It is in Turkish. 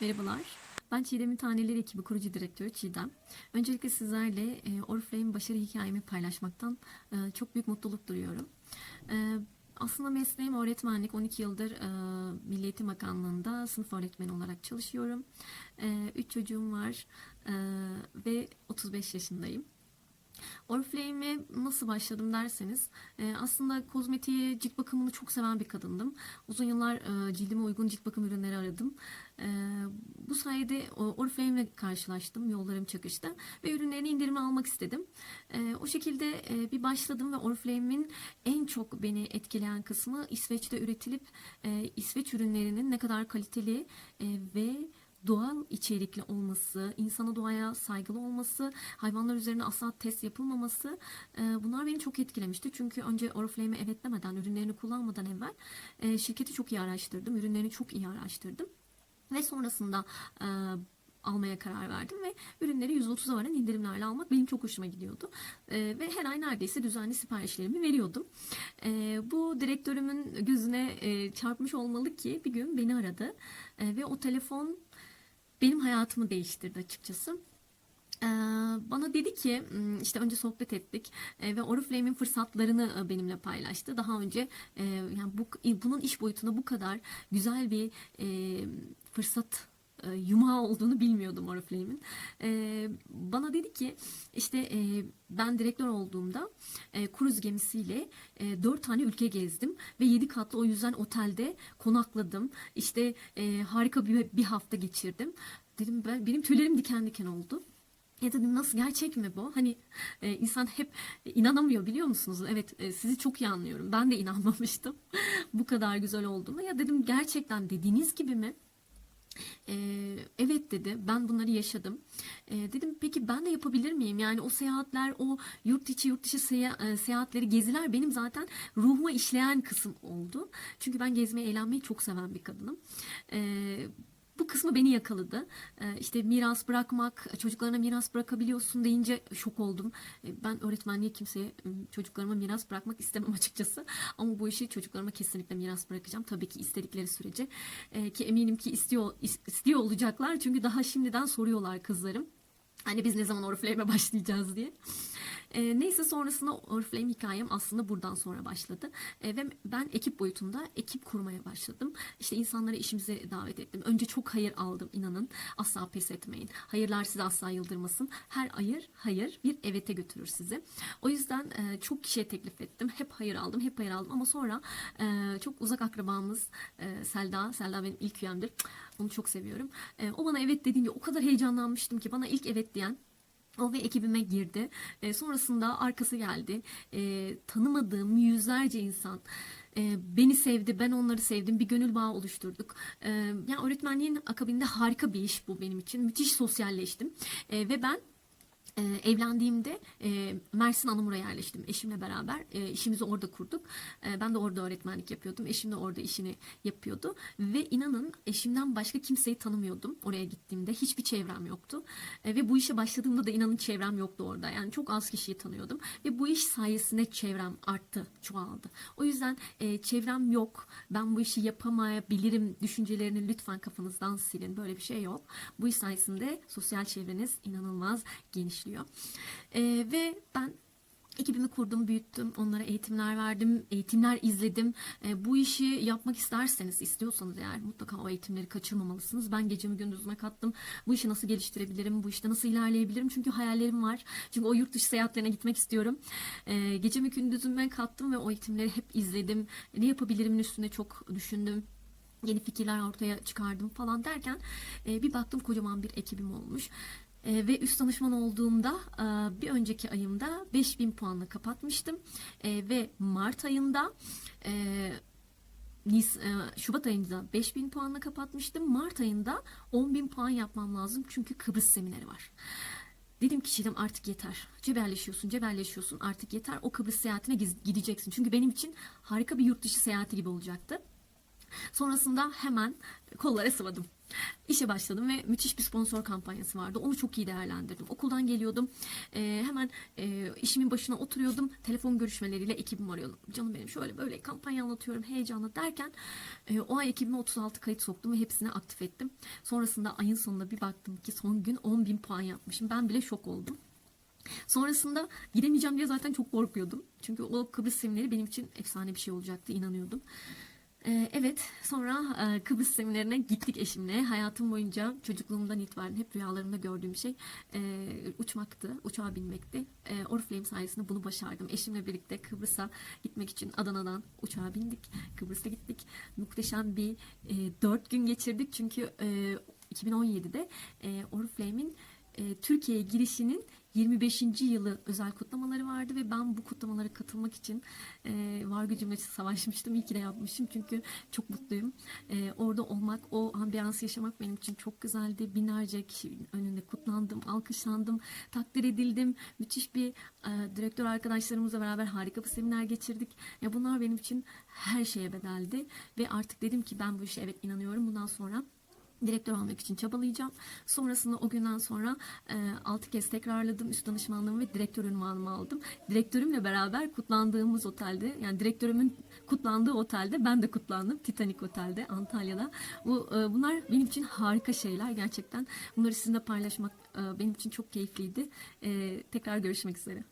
Merhabalar. Ben Çiğdem'in Taneleri ekibi kurucu direktörü Çiğdem. Öncelikle sizlerle e, Oriflame başarı hikayemi paylaşmaktan e, çok büyük mutluluk duyuyorum. E, aslında mesleğim öğretmenlik. 12 yıldır e, Milli Eğitim Bakanlığı'nda sınıf öğretmeni olarak çalışıyorum. 3 çocuğum var e, ve 35 yaşındayım. Oriflame'e nasıl başladım derseniz e, aslında kozmetiği, cilt bakımını çok seven bir kadındım. Uzun yıllar e, cildime uygun cilt bakım ürünleri aradım. E, bu sayede Oriflame'le karşılaştım, yollarım çakıştı ve ürünlerini indirime almak istedim. O şekilde bir başladım ve Oriflame'in en çok beni etkileyen kısmı İsveç'te üretilip İsveç ürünlerinin ne kadar kaliteli e, ve doğal içerikli olması, insana doğaya saygılı olması, hayvanlar üzerine asla test yapılmaması e, bunlar beni çok etkilemişti. Çünkü önce Oriflame'e evet demeden, ürünlerini kullanmadan evvel e, şirketi çok iyi araştırdım, ürünlerini çok iyi araştırdım. Ve sonrasında e, almaya karar verdim ve ürünleri %30'a varan indirimlerle almak benim çok hoşuma gidiyordu. E, ve her ay neredeyse düzenli siparişlerimi veriyordum. E, bu direktörümün gözüne e, çarpmış olmalı ki bir gün beni aradı E, ve o telefon benim hayatımı değiştirdi açıkçası. Ee, bana dedi ki m, işte önce sohbet ettik e, ve Oriflame'in fırsatlarını e, benimle paylaştı. Daha önce e, yani bu bunun iş boyutunda bu kadar güzel bir fırsat e, yumağı olduğunu bilmiyordum Oriflame'in. E, bana dedi ki işte e, ben direktör olduğumda e, kruz gemisiyle e, 4 tane ülke gezdim ve 7 katlı o yüzden otelde konakladım. İşte e, harika bir, bir hafta geçirdim. Dedim ben benim tüylerim diken diken oldu. Ya dedim nasıl gerçek mi bu? Hani e, insan hep inanamıyor biliyor musunuz? Evet e, sizi çok iyi anlıyorum. Ben de inanmamıştım bu kadar güzel olduğuna. Ya dedim gerçekten dediğiniz gibi mi? Ee, evet dedi ben bunları yaşadım. Ee, dedim peki ben de yapabilir miyim? Yani o seyahatler o yurt içi yurt dışı e, seyahatleri geziler benim zaten ruhuma işleyen kısım oldu. Çünkü ben gezmeyi eğlenmeyi çok seven bir kadınım. Ee, bu kısmı beni yakaladı. Ee, işte miras bırakmak, çocuklarına miras bırakabiliyorsun deyince şok oldum. Ee, Ben öğretmenliğe kimseye ım, çocuklarıma miras bırakmak istemem açıkçası. Ama bu işi çocuklarıma kesinlikle miras bırakacağım. Tabii ki istedikleri sürece. Ee, ki eminim ki istiyor is- istiyor olacaklar. Çünkü daha şimdiden soruyorlar kızlarım. Hani biz ne zaman Oriflame'e başlayacağız diye. Ee, neyse sonrasında Oriflame hikayem aslında buradan sonra başladı. Ee, ve ben ekip boyutunda ekip kurmaya başladım. İşte insanları işimize davet ettim. Önce çok hayır aldım inanın. Asla pes etmeyin. Hayırlar sizi asla yıldırmasın. Her hayır hayır bir evete götürür sizi. O yüzden e, çok kişiye teklif ettim. Hep hayır aldım, hep hayır aldım. Ama sonra e, çok uzak akrabamız e, Selda, Selda benim ilk üyemdir. Onu çok seviyorum. E, o bana evet dediğinde o kadar heyecanlanmıştım ki bana ilk evet diyen o ve ekibime girdi. E, sonrasında arkası geldi. E, tanımadığım yüzlerce insan e, beni sevdi, ben onları sevdim. Bir gönül bağı oluşturduk. E, yani öğretmenliğin akabinde harika bir iş bu benim için. Müthiş sosyalleştim. E, ve ben e, evlendiğimde e, Mersin Anamur'a yerleştim eşimle beraber. E, işimizi orada kurduk. E, ben de orada öğretmenlik yapıyordum. Eşim de orada işini yapıyordu. Ve inanın eşimden başka kimseyi tanımıyordum oraya gittiğimde. Hiçbir çevrem yoktu. E, ve bu işe başladığımda da inanın çevrem yoktu orada. Yani çok az kişiyi tanıyordum. Ve bu iş sayesinde çevrem arttı, çoğaldı. O yüzden e, çevrem yok. Ben bu işi yapamayabilirim düşüncelerini lütfen kafanızdan silin. Böyle bir şey yok. Bu iş sayesinde sosyal çevreniz inanılmaz genişliyor. E, ve ben Ekibimi kurdum, büyüttüm, onlara eğitimler verdim, eğitimler izledim. E, bu işi yapmak isterseniz, istiyorsanız eğer mutlaka o eğitimleri kaçırmamalısınız. Ben gecemi gündüzüme kattım. Bu işi nasıl geliştirebilirim, bu işte nasıl ilerleyebilirim? Çünkü hayallerim var. Çünkü o yurt dışı seyahatlerine gitmek istiyorum. E, gecemi gündüzüme kattım ve o eğitimleri hep izledim. Ne yapabilirimin üstüne çok düşündüm yeni fikirler ortaya çıkardım falan derken e, bir baktım kocaman bir ekibim olmuş. E, ve üst danışman olduğumda e, bir önceki ayımda 5000 puanla kapatmıştım. E, ve Mart ayında e, Nis, e, Şubat ayında 5000 puanla kapatmıştım. Mart ayında 10.000 puan yapmam lazım çünkü Kıbrıs semineri var. Dedim ki Çiğdem artık yeter. Cebelleşiyorsun, cebelleşiyorsun artık yeter. O Kıbrıs seyahatine gideceksin. Çünkü benim için harika bir yurt dışı seyahati gibi olacaktı. Sonrasında hemen kollara sıvadım. İşe başladım ve müthiş bir sponsor kampanyası vardı. Onu çok iyi değerlendirdim. Okuldan geliyordum. Ee, hemen e, işimin başına oturuyordum. Telefon görüşmeleriyle ekibimi arıyordum. Canım benim şöyle böyle kampanya anlatıyorum heyecanla derken e, o ay ekibime 36 kayıt soktum ve hepsini aktif ettim. Sonrasında ayın sonunda bir baktım ki son gün 10 bin puan yapmışım. Ben bile şok oldum. Sonrasında gidemeyeceğim diye zaten çok korkuyordum. Çünkü o Kıbrıs semineri benim için efsane bir şey olacaktı inanıyordum. Ee, evet sonra e, Kıbrıs seminerine gittik eşimle. Hayatım boyunca çocukluğumdan itibaren hep rüyalarımda gördüğüm şey e, uçmaktı, uçağa binmekti. E, Oriflame sayesinde bunu başardım. Eşimle birlikte Kıbrıs'a gitmek için Adana'dan uçağa bindik. Kıbrıs'a gittik. Muhteşem bir dört gün geçirdik. Çünkü e, 2017'de e, Oriflame'in e, Türkiye'ye girişinin 25. yılı özel kutlamaları vardı ve ben bu kutlamalara katılmak için e, var gücümle savaşmıştım. İyi ki de yapmışım çünkü çok mutluyum. E, orada olmak, o ambiyansı yaşamak benim için çok güzeldi. Binlerce kişinin önünde kutlandım, alkışlandım, takdir edildim. Müthiş bir e, direktör arkadaşlarımızla beraber harika bir seminer geçirdik. Ya bunlar benim için her şeye bedeldi ve artık dedim ki ben bu işe evet inanıyorum. Bundan sonra direktör olmak için çabalayacağım. Sonrasında o günden sonra e, 6 kez tekrarladım. Üst danışmanlığımı ve direktör ünvanımı aldım. Direktörümle beraber kutlandığımız otelde yani direktörümün kutlandığı otelde ben de kutlandım. Titanic Otel'de Antalya'da. Bu e, bunlar benim için harika şeyler gerçekten. Bunları sizinle paylaşmak e, benim için çok keyifliydi. E, tekrar görüşmek üzere.